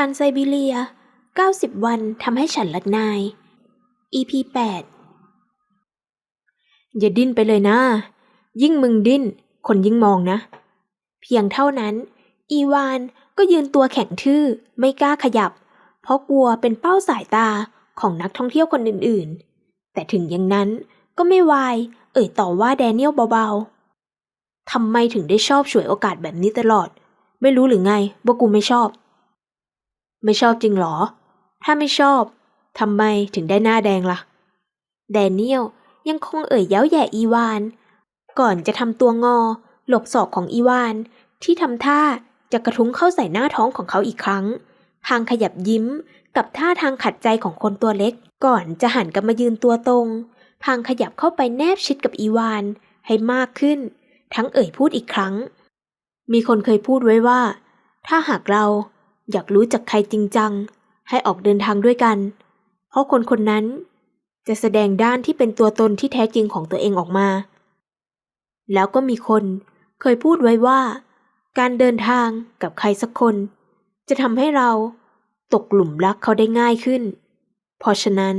านไซบีเรีย 90 วันทำให้ฉันละนาย EP 8 อย่าดิ้นไปเลยนะ ยิ่งมึงดิ้น คนยิ่งมองนะ เพียงเท่านั้น อีวานก็ยืนตัวแข็งทื่อไม่กล้าขยับ เพราะกลัวเป็นเป้าสายตาของนักท่องเที่ยวคนอื่นๆ แต่ถึงอย่างนั้นก็ไม่วาย เอ่ยต่อว่าแดเนียลเบาๆทำไมถึงได้ชอบฉวยโอกาสแบบนี้ตลอด ไม่รู้หรือไงว่ากูไม่ชอบ ไม่ชอบจริงหรอ ถ้าไม่ชอบทำไมถึงได้หน้าแดงล่ะ แดเนียลยังคงเอ่ยเย้าแย่อีวาน ก่อนจะทำตัวงอ หลบศอกของอีวาน ที่ทำท่าจะกระทุ้งเข้าใส่หน้าท้องของเขาอีกครั้งพางขยับยิ้มกับท่าทางขัดใจของคนตัวเล็ก ก่อนจะหันกลับมายืนตัวตรงพางขยับเข้าไปแนบชิดกับอีวานให้มากขึ้น ทั้งเอ่ยพูดอีกครั้ง มีคนเคยพูดไว้ว่า ถ้าหากเรา อยากรู้จักใครจริงจัง ให้ออกเดินทางด้วยกัน เพราะคนคนนั้น จะแสดงด้านที่เป็นตัวตนที่แท้จริงของตัวเองออกมา แล้วก็มีคนเคยพูดไว้ว่า การเดินทางกับใครสักคน จะทำให้เราตกหลุมรักเขาได้ง่ายขึ้น เพราะฉะนั้น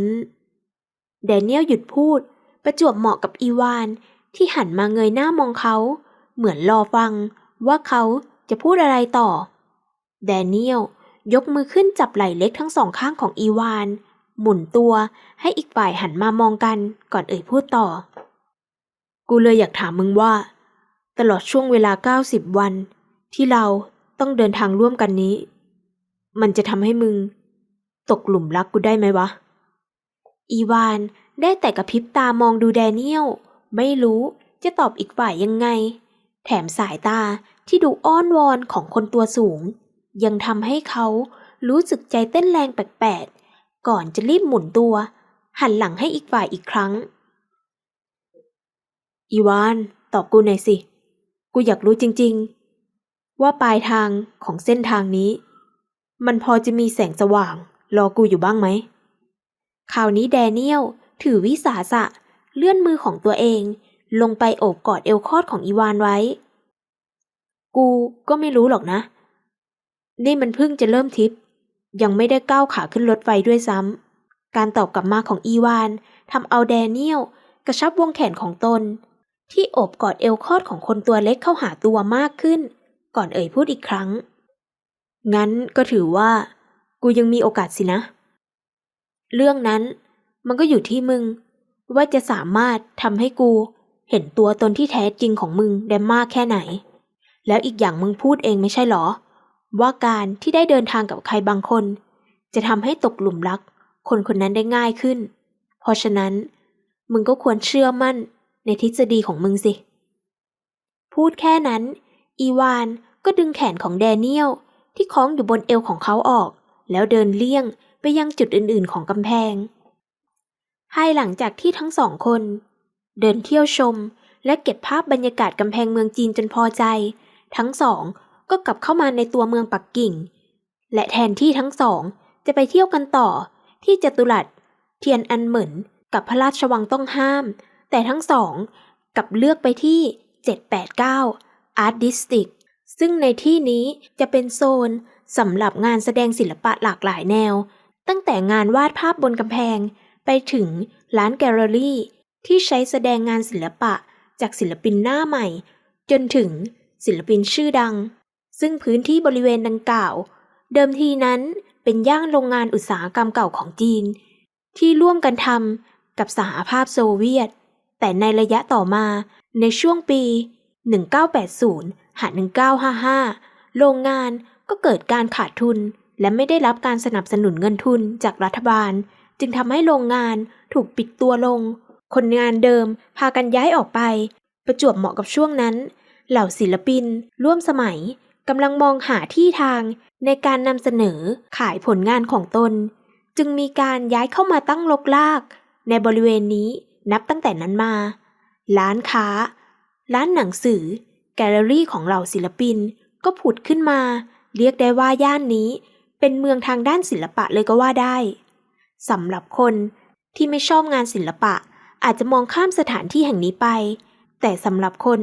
แดเนียลหยุดพูดประจวบเหมาะกับอีวานที่หันมาเงยหน้ามองเขา เหมือนรอฟังว่าเขาจะพูดอะไรต่อ แดเนียลยกมือขึ้นจับไหล่เล็กทั้งสองข้างของอีวาน หมุนตัวให้อีกฝ่ายหันมามองกันก่อนเอ่ยพูดต่อ กูเลยอยากถามมึงว่า ตลอดช่วงเวลา 90 วัน ที่เราต้องเดินทางร่วมกันนี้ มันจะทำให้มึง ตกหลุมรักกูได้ไหมวะ อีวานได้แต่กระพริบตามองดูแดเนียล ไม่รู้จะตอบอีกฝ่ายยังไง แถมสายตาที่ดูอ้อนวอนของคนตัวสูง ยังทำให้เขารู้สึกใจเต้นแรงแปลกๆ ก่อนจะรีบหมุนตัว หันหลังให้อีกฝ่ายอีกครั้ง อีวานตอบกูหน่อยสิ กูอยากรู้จริงๆ ว่าปลายทางของเส้นทางนี้ มันพอจะมีแสงสว่าง รอกูอยู่บ้างไหมคราวนี้แดเนียลถือวิสาสะเลื่อนมือของตัวเอง ลงไปโอบกอดเอวคอดของอีวานไว้ กูก็ไม่รู้หรอกนะ นี่มันเพิ่งจะเริ่มทิป ยังไม่ได้ก้าวขาขึ้นรถไฟด้วยซ้ำ การตอบกลับมาของอีวานทำเอาแดเนียลกระชับวงแขนของตน ที่โอบกอดเอวคอดของคนตัวเล็กเข้าหาตัวมากขึ้น ก่อนเอ่ยพูดอีกครั้ง งั้นก็ถือว่า กูยังมีโอกาสสินะ เรื่องนั้นมันก็อยู่ที่มึง ว่าจะสามารถทำให้กูเห็นตัวตนที่แท้จริงของมึงได้มากแค่ไหน แล้วอีกอย่างมึงพูดเองไม่ใช่หรอ ว่าการที่ได้เดินทางกับใครบางคน จะทำให้ตกหลุมรัก คนคนนั้นได้ง่ายขึ้น เพราะฉะนั้น มึงก็ควรเชื่อมั่นในทฤษฎีของมึงสิ พูดแค่นั้น อีวานก็ดึงแขนของแดเนียลที่คล้องอยู่บนเอวของเขาออก แล้วเดินเลี่ยงไปยังจุดอื่นๆ ของกำแพง ภายหลังจากที่ทั้งสองคน เดินเที่ยวชมและเก็บภาพบรรยากาศกำแพงเมืองจีนจนพอใจ ทั้งสอง ก็กลับเข้ามาในตัวเมืองปักกิ่ง และแทนที่ทั้งสองจะไปเที่ยวกันต่อที่จตุรัสเทียนอันเหมินกับพระราชวังต้องห้าม แต่ทั้งสองกลับเลือกไปที่ 789 Art District ซึ่งในที่นี้จะเป็นโซนสำหรับงานแสดงศิลปะหลากหลายแนว ตั้งแต่งานวาดภาพบนกำแพง ไปถึงร้านแกลเลอรี่ ที่ใช้แสดงงานศิลปะจากศิลปินหน้าใหม่ จนถึงศิลปินชื่อดัง ซึ่งพื้นที่บริเวณดังกล่าว เดิมทีนั้นเป็นย่านโรงงานอุตสาหกรรมเก่าของจีน ที่ร่วมกันทำกับสหภาพโซเวียต แต่ในระยะต่อมาในช่วงปี 1980หา1955 โรงงานก็เกิดการขาดทุน และไม่ได้รับการสนับสนุนเงินทุนจากรัฐบาล จึงทำให้โรงงานถูกปิดตัวลง คนงานเดิมพากันย้ายออกไป ประจวบเหมาะกับช่วงนั้น เหล่าศิลปิน ร่วมสมัย กำลังมองหาที่ทางในการนำเสนอขายผลงานของตน จึงมีการย้ายเข้ามาตั้งลกลาก ในบริเวณนี้นับตั้งแต่นั้นมา ร้านค้า ร้านหนังสือ แกลเลอรี่ของเหล่าศิลปินก็ผุดขึ้นมา เรียกได้ว่าย่านนี้เป็นเมืองทางด้านศิลปะเลยก็ว่าได้สำหรับคนที่ไม่ชอบงานศิลปะ อาจจะมองข้ามสถานที่แห่งนี้ไป แต่สำหรับคน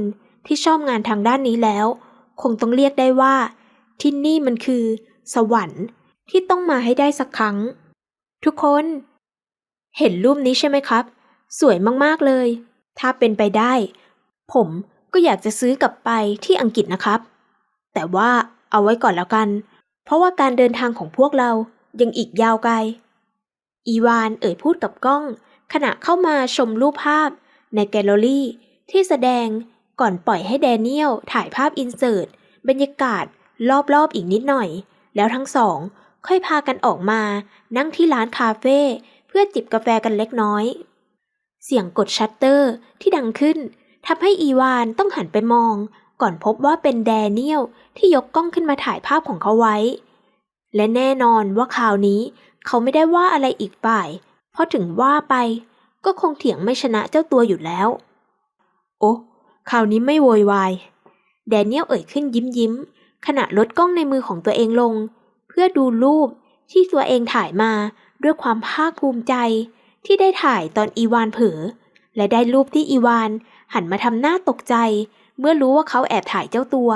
ที่ชอบงานทางด้านนี้แล้ว คงต้องเรียกได้ว่า ที่นี่มันคือ สวรรค์ที่ต้องมาให้ได้สักครั้ง ทุกคน เห็นรูปนี้ใช่ไหมครับ สวยมากๆเลย ถ้าเป็นไปได้ ผมก็อยากจะซื้อกลับไปที่อังกฤษนะครับ แต่ว่าเอาไว้ก่อนแล้วกัน เพราะว่าการเดินทางของพวกเรายังอีกยาวไกล อีวานเอ่ยพูดกับกล้อง ขณะเข้ามาชมรูปภาพในแกลเลอรี่ที่แสดง ก่อนปล่อยให้แดเนียลถ่ายภาพอินเสิร์ตบรรยากาศรอบๆอีกนิดหน่อย แล้วทั้งสอง ค่อยพากันออกมานั่งที่ร้านคาเฟ่เพื่อจิบกาแฟกันเล็กน้อย เสียงกดชัตเตอร์ที่ดังขึ้นทำให้อีวานต้องหันไปมอง ก่อนพบว่าเป็นแดเนียลที่ยกกล้องขึ้นมาถ่ายภาพของเขาไว้ และแน่นอนว่าคราวนี้เขาไม่ได้ว่าอะไรอีกฝ่าย เพราะถึงว่าไปก็คงเถียงไม่ชนะเจ้าตัวอยู่แล้ว โอ้ คราวนี้ไม่โวยวาย แดเนียลเอ่ยขึ้นยิ้มยิ้ม ขณะลดกล้องในมือของตัวเองลง เพื่อดูรูปที่ตัวเองถ่ายมาด้วยความภาคภูมิใจ ที่ได้ถ่ายตอนอีวานเผลอและได้รูปที่อีวาน หันมาทำหน้าตกใจ เมื่อรู้ว่าเขาแอบถ่ายเจ้าตัว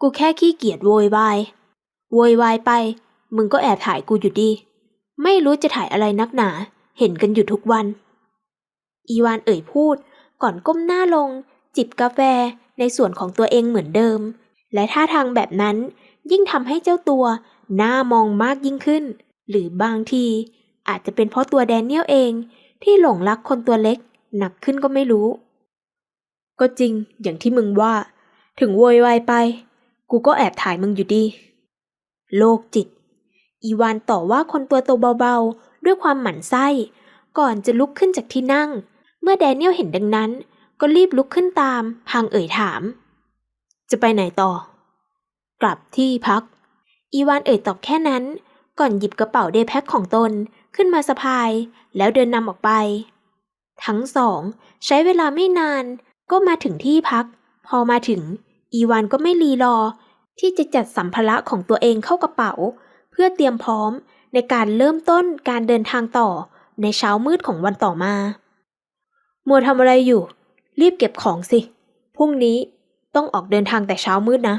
กูแค่ขี้เกียจโวยวาย โวยวายไป มึงก็แอบถ่ายกูอยู่ดี ไม่รู้จะถ่ายอะไรนักหนา เห็นกันอยู่ทุกวัน อีวานเอ่ยพูด ก่อนก้มหน้าลง จิบกาแฟในส่วนของตัวเองเหมือนเดิม และท่าทางแบบนั้นยิ่งทำให้เจ้าตัวหน้ามองมากยิ่งขึ้น หรือบางที อาจจะเป็นเพราะตัวแดเนียลเองที่หลงรักคนตัวเล็กหนักขึ้นก็ไม่รู้ ก็จริงอย่างที่มึงว่า ถึงโวยวายไป กูก็แอบถ่ายมึงอยู่ดี โลกจิต อีวานต่อว่าคนตัวโตเบาๆ ด้วยความหมั่นไส้ ก่อนจะลุกขึ้นจากที่นั่ง มื่อแดเนียลเห็นดังนั้น ก็รีบลุกขึ้นตามพางเอ่ยถาม จะไปไหนต่อ กลับที่พัก อีวานเอ่ยตอบแค่นั้น ก่อนหยิบกระเป๋าเดแพ็คของตนขึ้นมาสะพาย แล้วเดินนำออกไป ทั้งสอง ใช้เวลาไม่นาน ก็มาถึงที่พัก พอมาถึง อีวานก็ไม่รีรอ ที่จะจัดสัมภาระของตัวเองเข้ากระเป๋า เพื่อเตรียมพร้อมในการเริ่มต้นการเดินทางต่อในเช้ามืดของวันต่อมา มัวทำอะไรอยู่ รีบเก็บของสิ พรุ่งนี้ต้องออกเดินทางแต่เช้ามืดนะ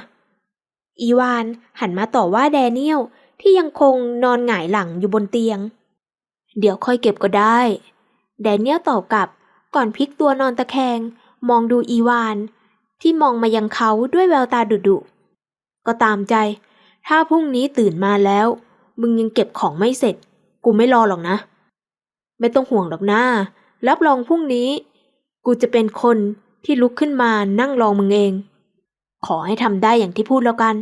อีวานหันมาต่อว่าแดเนียลที่ยังคงนอนหงายหลังอยู่บนเตียง เดี๋ยวค่อยเก็บก็ได้ แดเนียลตอบกลับก่อนพลิกตัวนอนตะแคง มองดูอีวาน ที่มองมายังเขาด้วยแววตาดุดุก็ตามใจ ถ้าพรุ่งนี้ตื่นมาแล้ว มึงยังเก็บของไม่เสร็จ กูไม่รอหรอกนะ ไม่ต้องห่วงหรอกนะ รับรองพรุ่งนี้ กูจะเป็นคนที่ลุกขึ้นมานั่งรองมึงเอง ขอให้ทำได้อย่างที่พูดแล้วกัน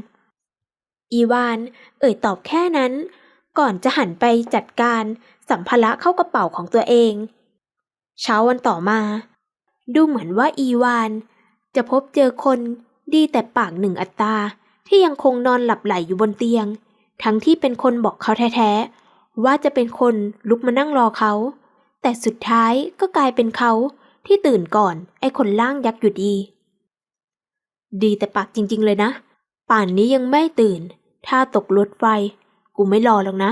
อีวาน เอ่ยตอบแค่นั้น ก่อนจะหันไปจัดการสัมภาระเข้ากระเป๋าของตัวเอง เช้าวันต่อมา ดูเหมือนว่าอีวาน จะพบเจอคนดีแต่ปากหนึ่งอัตราที่ยังคงนอนหลับไหลอยู่บนเตียง ทั้งที่เป็นคนบอกเขาแท้ๆว่าจะเป็นคนลุกมานั่งรอเขา แต่สุดท้ายก็กลายเป็นเขาที่ตื่นก่อนไอ้คนล่างยักษ์อยู่ดี ดีแต่ปากจริง ๆ เลยนะ ป่านนี้ยังไม่ตื่น ถ้าตกรถไฟกูไม่รอหรอกนะ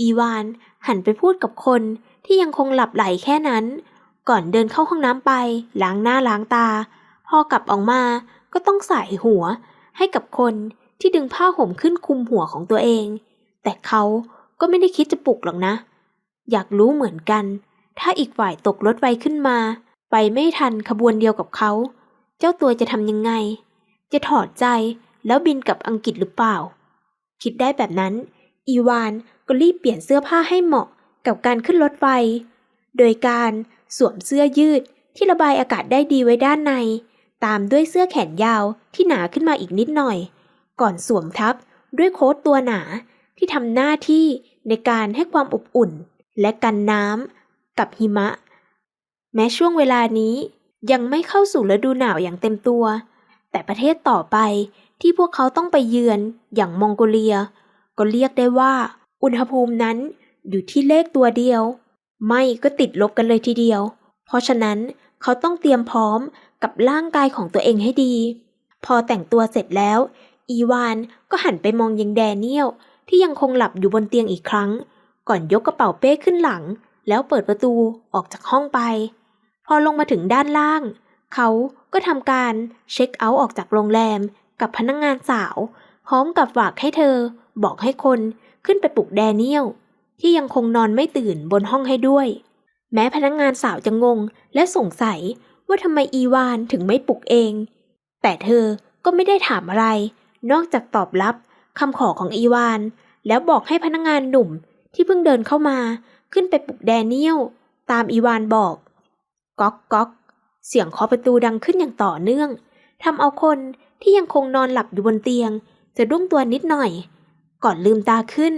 อีวานหันไปพูดกับคนที่ยังคงหลับไหลแค่นั้น ก่อนเดินเข้าห้องน้ำไปล้างหน้าล้างตา พอกลับออกมาก็ต้องใส่หัวให้กับคนที่ดึงผ้าห่มขึ้นคลุมหัวของตัวเอง แต่เขาก็ไม่ได้คิดจะปลุกหรอกนะ อยากรู้เหมือนกัน ถ้าอีกฝ่ายตกรถไฟขึ้นมา ไปไม่ทันขบวนเดียวกับเขา เจ้าตัวจะทำยังไง จะถอดใจแล้วบินกลับอังกฤษหรือเปล่า คิดได้แบบนั้น อีวานก็รีบเปลี่ยนเสื้อผ้าให้เหมาะกับการขึ้นรถไฟ โดยการสวมเสื้อยืดที่ระบายอากาศได้ดีไว้ด้านใน ตามด้วยเสื้อแขนยาวที่หนาขึ้นมาอีกนิดหน่อย ก่อนสวมทับด้วยโค้ทตัวหนาที่ทำหน้าที่ในการให้ความอบอุ่น และกันน้ำกับหิมะ แม้ช่วงเวลานี้ยังไม่เข้าสู่ฤดูหนาวอย่างเต็มตัว แต่ประเทศต่อไปที่พวกเขาต้องไปเยือนอย่างมองโกเลีย ก็เรียกได้ว่า อุณหภูมินั้นอยู่ที่เลขตัวเดียว ไม่ก็ติดลบกันเลยทีเดียว เพราะฉะนั้นเขาต้องเตรียมพร้อมกับร่างกายของตัวเองให้ดี พอแต่งตัวเสร็จแล้ว อีวานก็หันไปมองยังแดเนียลที่ยังคงหลับอยู่บนเตียงอีกครั้ง ก่อนยกกระเป๋าเป้ขึ้นหลัง แล้วเปิดประตูออกจากห้องไป พอลงมาถึงด้านล่าง เขาก็ทำการเช็คเอาท์ออกจากโรงแรมกับพนักงงานสาว พร้อมกับฝากให้เธอ บอกให้คนขึ้นไปปลุกแดเนียลที่ยังคงนอนไม่ตื่นบนห้องให้ด้วย แม้พนักงงานสาวจะงงและสงสัยว่าทำไมอีวานถึงไม่ปลุกเอง แต่เธอก็ไม่ได้ถามอะไร นอกจากตอบรับคำขอของอีวาน แล้วบอกให้พนักงงานหนุ่ม ที่เพิ่งเดินเข้ามาขึ้นไปปลุกแดเนียล ตามอีวานบอก ก๊อกก๊อก เสียงเคาะประตูดังขึ้นอย่างต่อเนื่องทำเอาคนที่ยังคงนอนหลับอยู่บนเตียง จะดุ้งตัวนิดหน่อย ก่อนลืมตาขึ้น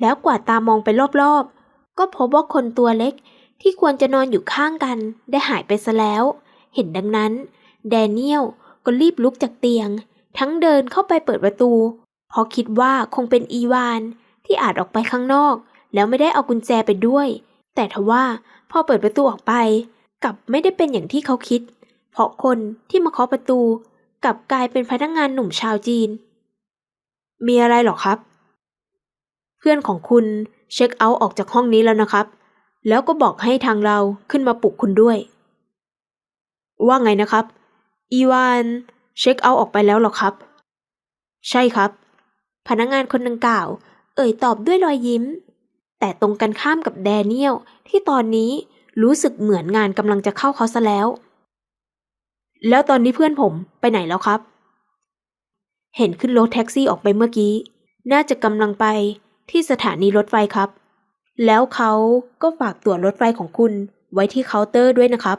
แล้วกวาดตามองไปรอบๆ ก็พบว่าคนตัวเล็กที่ควรจะนอนอยู่ข้างกันได้หายไปซะแล้ว เห็นดังนั้น แดเนียลก็รีบลุกจากเตียง ทั้งเดินเข้าไปเปิดประตูเพราะคิดว่าคงเป็นอีวานที่อาจออกไปข้างนอก แล้วไม่ได้เอากุญแจไปด้วย แต่ทว่าพอเปิดประตูออกไป กลับไม่ได้เป็นอย่างที่เขาคิด เพราะคนที่มาเคาะประตู กลับกลายเป็นพนักงานหนุ่มชาวจีน มีอะไรหรอครับ เพื่อนของคุณเช็คเอาท์ออกจากห้องนี้แล้วนะครับ แล้วก็บอกให้ทางเราขึ้นมาปลุกคุณด้วย ว่าไงนะครับ อีวานเช็คเอาท์ออกไปแล้วหรอครับ ใช่ครับ พนักงานคนดังกล่าว เอ่ยตอบด้วยรอยยิ้ม แต่ตรงกันข้ามกับแดเนียลที่ตอนนี้รู้สึกเหมือนงานกำลังจะเข้าเขาซะแล้ว แล้วตอนนี้เพื่อนผมไปไหนแล้วครับ เห็นขึ้นรถแท็กซี่ออกไปเมื่อกี้ น่าจะกำลังไปที่สถานีรถไฟครับ แล้วเขาก็ฝากตั๋วรถไฟของคุณไว้ที่เคาน์เตอร์ด้วยนะครับ